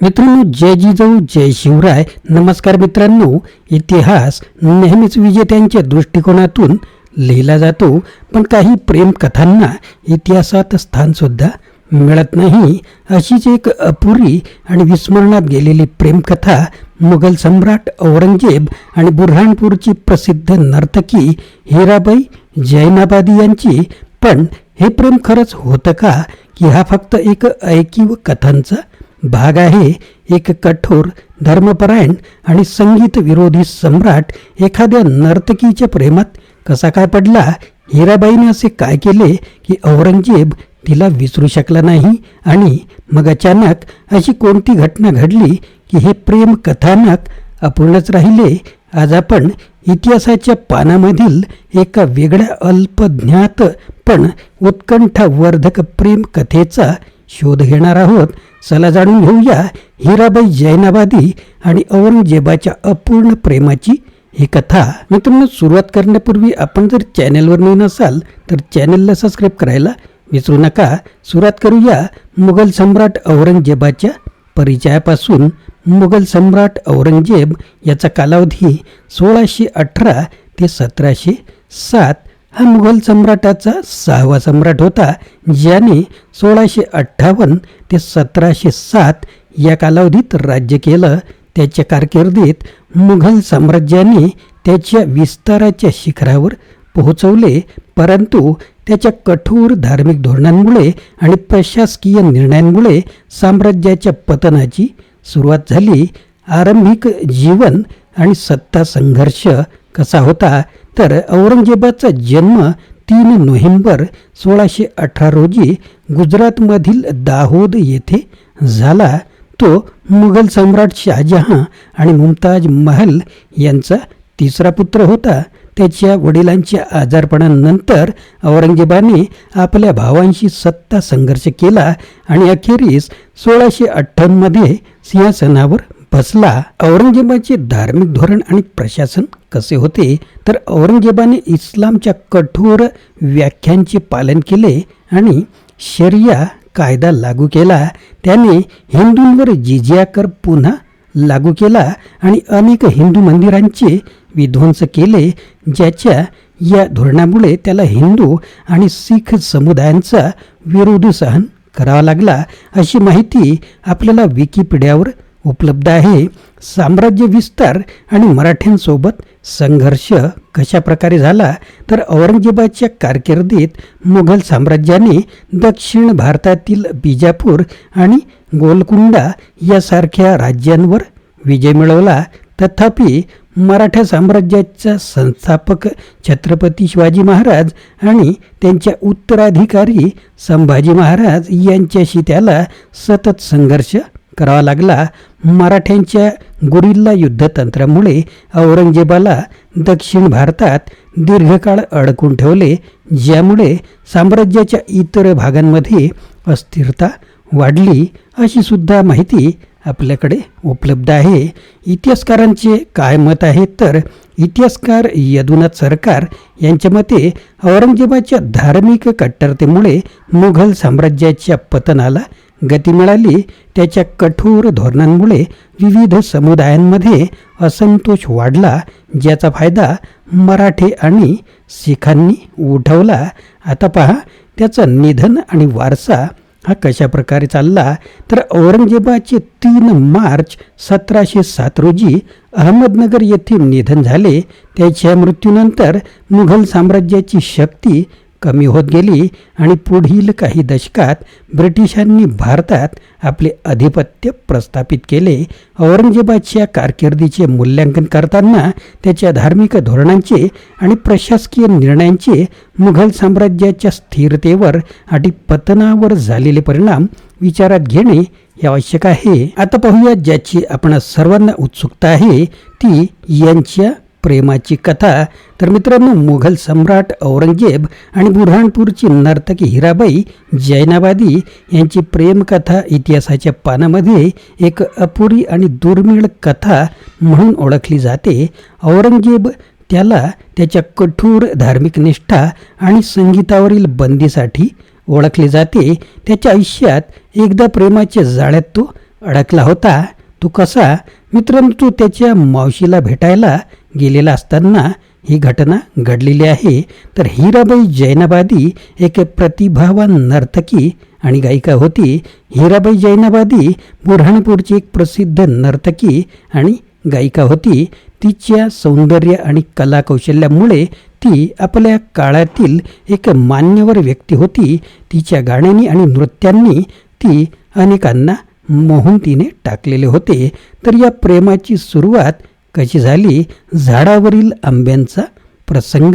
मित्रांनो जय जिजाऊ जय शिवराय. नमस्कार मित्रांनो इतिहास नेहमीच विजेत्यांच्या दृष्टिकोनातून लिहिला जातो पण काही प्रेमकथांना इतिहासात स्थानसुद्धा मिळत नाही. अशीच एक अपुरी आणि विस्मरणात गेलेली प्रेमकथा मुघल सम्राट औरंगजेब आणि बुरहाणपूरची प्रसिद्ध नर्तकी हिराबाई जैनाबादी यांची. पण हे प्रेम खरंच होतं का की हा फक्त एक ऐकीव कथांचा भाग आहे एक कठोर धर्मपरायण आणि संगीत विरोधी सम्राट एखाद्या नर्तकीच्या प्रेमात कसा काय पडला हिराबाईने असे काय केले की औरंगजेब तिला विसरू शकला नाही आणि मग अचानक अशी कोणती घटना घडली की हे प्रेम कथानक अपूर्णच राहिले? आज आपण इतिहासाच्या पानामधील एका वेगळ्या अल्पज्ञात पण उत्कंठावर्धक प्रेम कथेचा शोध घेणार आहोत. चला जाणून घेऊया हिराबाई जैनाबादी आणि औरंगजेबाच्या अपूर्ण प्रेमाची ही कथा. मित्रांनो सुरुवात करण्यापूर्वी आपण जर चॅनेलवर नवीन असाल तर चॅनेलला सबस्क्राईब करायला विसरू नका. सुरुवात करूया मुघल सम्राट औरंगजेबाच्या परिचयापासून. मुघल सम्राट औरंगजेब याचा कालावधी सोळाशे अठरा ते सतराशे सात हा मुघल सम्राटाचा सहावा सम्राट होता ज्याने सोळाशे अठ्ठावन्न ते सतराशे सात या कालावधीत राज्य केलं. त्याच्या कारकिर्दीत मुघल साम्राज्याने त्याच्या विस्ताराच्या शिखरावर पोहोचवले परंतु त्याच्या कठोर धार्मिक धोरणांमुळे आणि प्रशासकीय निर्णयांमुळे साम्राज्याच्या पतनाची सुरुवात झाली. आरंभिक जीवन आणि सत्ता संघर्ष कसा होता तर औरंगजेबाचा जन्म तीन नोव्हेंबर सोळाशे अठरा रोजी गुजरातमधील दाहोद येथे झाला. तो मुघल सम्राट शहाजहां आणि मुमताज महल यांचा तिसरा पुत्र होता. त्याच्या वडिलांच्या आजारपणानंतर औरंगजेबाने आपल्या भावांशी सत्ता संघर्ष केला आणि अखेरीस सोळाशे अठ्ठावन्नमध्ये सिंहासनावर फसला औरंगजेबाचे धार्मिक धोरण आणि प्रशासन कसे होते? तर औरंगजेबाने इस्लामच्या कठोर व्याख्यांचे पालन केले आणि शरिया कायदा लागू केला. त्याने हिंदूंवर जिजिया कर पुन्हा लागू केला आणि अनेक हिंदू मंदिरांचे विध्वंस केले ज्याच्या या धोरणामुळे त्याला हिंदू आणि शीख समुदायांचा विरोध सहन करावा लागला. अशी माहिती आपल्याला विकिपीडियावर उपलब्ध आहे. साम्राज्य विस्तार आणि मराठ्यांसोबत संघर्ष कशा प्रकारे झाला तर औरंगजेबाच्या कारकिर्दीत मुघल साम्राज्याने दक्षिण भारतातील बिजापूर आणि गोलकुंडा यासारख्या राज्यांवर विजय मिळवला. तथापि मराठा साम्राज्याचा संस्थापक छत्रपती शिवाजी महाराज आणि त्यांच्या उत्तराधिकारी संभाजी महाराज यांच्याशी त्याला सतत संघर्ष करावा लागला. मराठ्यांच्या गुरिल्ला युद्धतंत्रामुळे औरंगजेबाला दक्षिण भारतात दीर्घकाळ अडकून ठेवले ज्यामुळे साम्राज्याच्या इतर भागांमध्ये अस्थिरता वाढली अशी सुद्धा माहिती आपल्याकडे उपलब्ध आहे. इतिहासकारांचे काय मत आहे? तर इतिहासकार यदुनाथ सरकार यांच्या मते औरंगजेबाच्या धार्मिक कट्टरतेमुळे मुघल साम्राज्याच्या पतनाला गती मिळाली त्याच्या कठोर धोरणांमुळे विविध समुदायांमध्ये असंतोष वाढला ज्याचा फायदा मराठे आणि शिखांनी उठवला. आता पहा त्याचं निधन आणि वारसा हा कशा प्रकारे चालला? तर औरंगजेबाचे तीन मार्च सतराशे सात रोजी अहमदनगर येथे निधन झाले. त्याच्या मृत्यूनंतर मुघल साम्राज्याची शक्ती कमी होत गेली आणि पुढील काही दशकात ब्रिटिशांनी भारतात आपले अधिपत्य प्रस्थापित केले. औरंगजेबाच्या कारकिर्दीचे मूल्यांकन करताना त्याच्या धार्मिक धोरणांचे आणि प्रशासकीय निर्णयांचे मुघल साम्राज्याच्या स्थिरतेवर आणि पतनावर झालेले परिणाम विचारात घेणे हे आवश्यक आहे. आता पाहूया ज्याची आपण सर्वांना उत्सुकता आहे ती यांच्या प्रेमाची कथा. तर मित्रांनो मुघल सम्राट औरंगजेब आणि बुऱ्हाणपूरची नर्तकी हिराबाई जैनाबादी यांची प्रेमकथा इतिहासाच्या पानामध्ये एक अपुरी आणि दुर्मिळ कथा म्हणून ओळखली जाते. औरंगजेब त्याला त्याच्या कठोर धार्मिक निष्ठा आणि संगीतावरील बंदीसाठी ओळखले जाते. त्याच्या आयुष्यात एकदा प्रेमाच्या जाळ्यात तो अडकला होता. तो कसा? मित्रांनो तो त्याच्या मावशीला भेटायला गेलेला असताना ही घटना घडलेली आहे. तर हिराबाई जैनाबादी एक प्रतिभावान नर्तकी आणि गायिका होती. हिराबाई जैनाबादी बुरहाणपूरची एक प्रसिद्ध नर्तकी आणि गायिका होती. तिच्या सौंदर्य आणि कलाकौशल्यामुळे ती आपल्या काळातील एक मान्यवर व्यक्ती होती. तिच्या गाण्यांनी आणि नृत्यांनी ती अनेकांना मोहून तिने टाकलेले होते. तर या प्रेमाची सुरुवात कशी झाली. झाडावरील आंब्यांचा प्रसंग.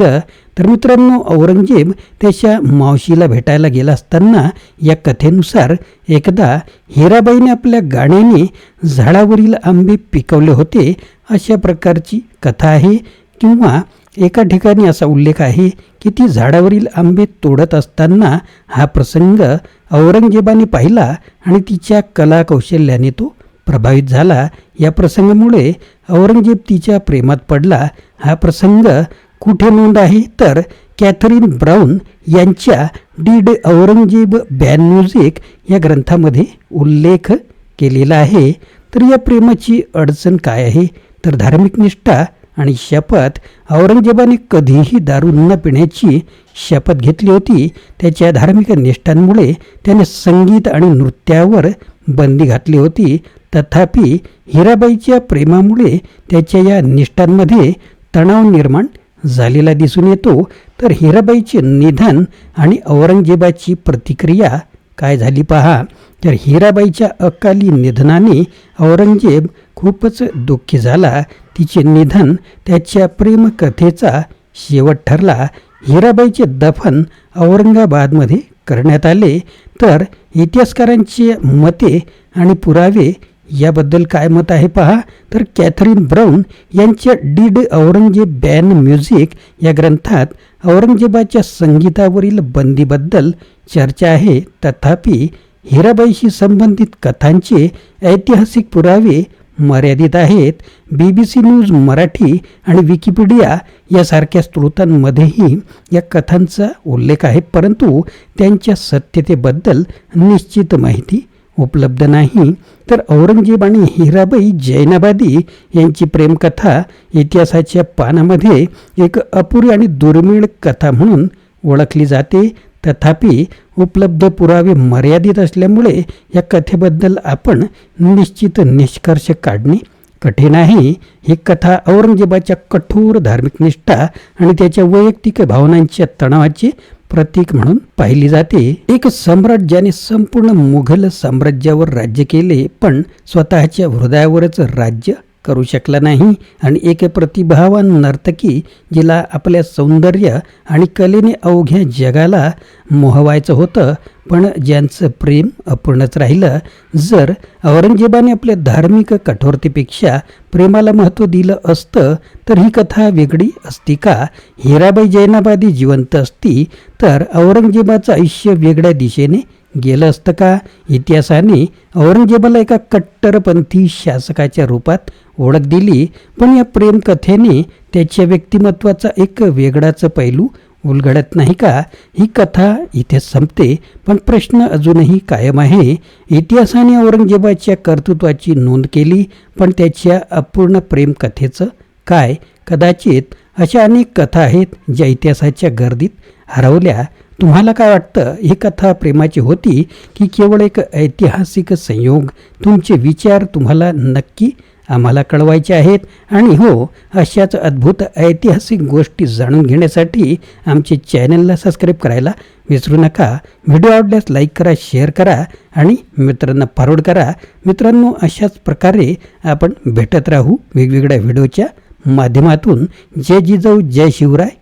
तर मित्रांनो औरंगजेब त्याच्या मावशीला भेटायला गेला असताना या कथेनुसार एकदा हिराबाईने आपल्या गाण्याने झाडावरील आंबे पिकवले होते. अशा प्रकारची कथा आहे. किंवा एका ठिकाणी असा उल्लेख आहे की ती झाडावरील आंबे तोडत असताना हा प्रसंग औरंगजेबाने पाहिला आणि तिच्या कलाकौशल्याने तो प्रभावित झाला या प्रसंगामुळे औरंगजेब तिच्या प्रेमात पडला. हा प्रसंग कुठे नोंद आहे? तर कॅथरीन ब्राऊन यांच्या डीड औरंगजेब बॅन म्युझिक या ग्रंथामध्ये उल्लेख केलेला आहे. तर या प्रेमाची अडचण काय आहे? तर धार्मिक निष्ठा आणि शपथ. औरंगजेबाने कधीही दारू न पिण्याची शपथ घेतली होती. त्याच्या धार्मिक निष्ठांमुळे त्याने संगीत आणि नृत्यावर बंदी घातली होती. तथापि हिराबाईच्या प्रेमामुळे त्याच्या या निष्ठांमध्ये तणाव निर्माण झालेला दिसून येतो. तर हिराबाईचे निधन आणि औरंगजेबाची प्रतिक्रिया काय झाली पहा. तर हिराबाईच्या अकाली निधनाने औरंगजेब खूपच दुःखी झाला. तिचे निधन त्याच्या प्रेमकथेचा शेवट ठरला. हिराबाईचे दफन औरंगाबादमध्ये करण्यात आले. तर इतिहासकारांचे मते आणि पुरावे याबद्दल काय मत आहे पहा. तर कॅथरीन ब्राऊन यांच्या डीड औरंगजेब बॅन म्युझिक या ग्रंथात औरंगजेबाच्या संगीतावरील बंदीबद्दल चर्चा आहे. तथापि हिराबाईशी संबंधित कथांचे ऐतिहासिक पुरावे मर्यादित आहेत. B B C news Marathi आणि विकिपीडिया यासारख्या स्रोतांमध्येही या कथांचा उल्लेख आहे परंतु त्यांच्या सत्यतेबद्दल निश्चित माहिती उपलब्ध नाही तर औरंगजेब आणि हिराबाई जैनाबादी यांची प्रेमकथा इतिहासाच्या पानामध्ये एक अपुरी आणि दुर्मिळ कथा म्हणून ओळखली जाते. तथापि उपलब्ध पुरावे मर्यादित असल्यामुळे या कथेबद्दल आपण निश्चित निष्कर्ष काढणे कठीण आहे. ही कथा औरंगजेबाच्या कठोर धार्मिक निष्ठा आणि त्याच्या वैयक्तिक भावनांच्या तणावाचे प्रतीक म्हणून पाहिली जाते. एक सम्राट ज्याने संपूर्ण मुघल साम्राज्यावर राज्य केले पण स्वतःच्या हृदयावरच राज्य करू शकला नाही. आणि एक प्रतिभावान नर्तकी जिला आपल्या सौंदर्य आणि कलेने अवघ्या जगाला मोहवायचं होतं पण ज्यांचं प्रेम अपूर्णच राहिलं जर औरंगजेबाने आपल्या धार्मिक कठोरतेपेक्षा प्रेमाला महत्त्व दिलं असतं तर ही कथा वेगळी असती का? हिराबाई जैनाबादी जिवंत असती तर औरंगजेबाचं आयुष्य वेगळ्या दिशेने गेलं असतं का? इतिहासाने औरंगजेबाला एका कट्टरपंथी शासकाच्या रूपात ओळख दिली पण या प्रेमकथेने त्याच्या व्यक्तिमत्वाचा एक वेगळाच पैलू उलगडत नाही का? ही कथा इथे संपते पण प्रश्न अजूनही कायम आहे. इतिहासाने औरंगजेबाच्या कर्तृत्वाची नोंद केली पण त्याच्या अपूर्ण प्रेमकथेचं काय? कदाचित अशा अनेक कथा आहेत ज्या इतिहासाच्या गर्दीत हरवल्या. तुम्हाला काय वाटतं? ही कथा प्रेमाची होती की केवळ एक ऐतिहासिक संयोग? तुमचे विचार तुम्हाला नक्की आम्हाला कळवायचे आहेत. आणि हो अशाच अद्भुत ऐतिहासिक गोष्टी जाणून घेण्यासाठी आमचे चॅनलला सबस्क्राईब करायला विसरू नका. व्हिडिओ आवडल्यास लाईक करा शेअर करा आणि मित्रांना फॉरवर्ड करा. मित्रांनो अशाच प्रकारे आपण भेटत राहू वेगवेगळ्या व्हिडिओच्या माध्यमातून. जय जिजाऊ जय शिवराय.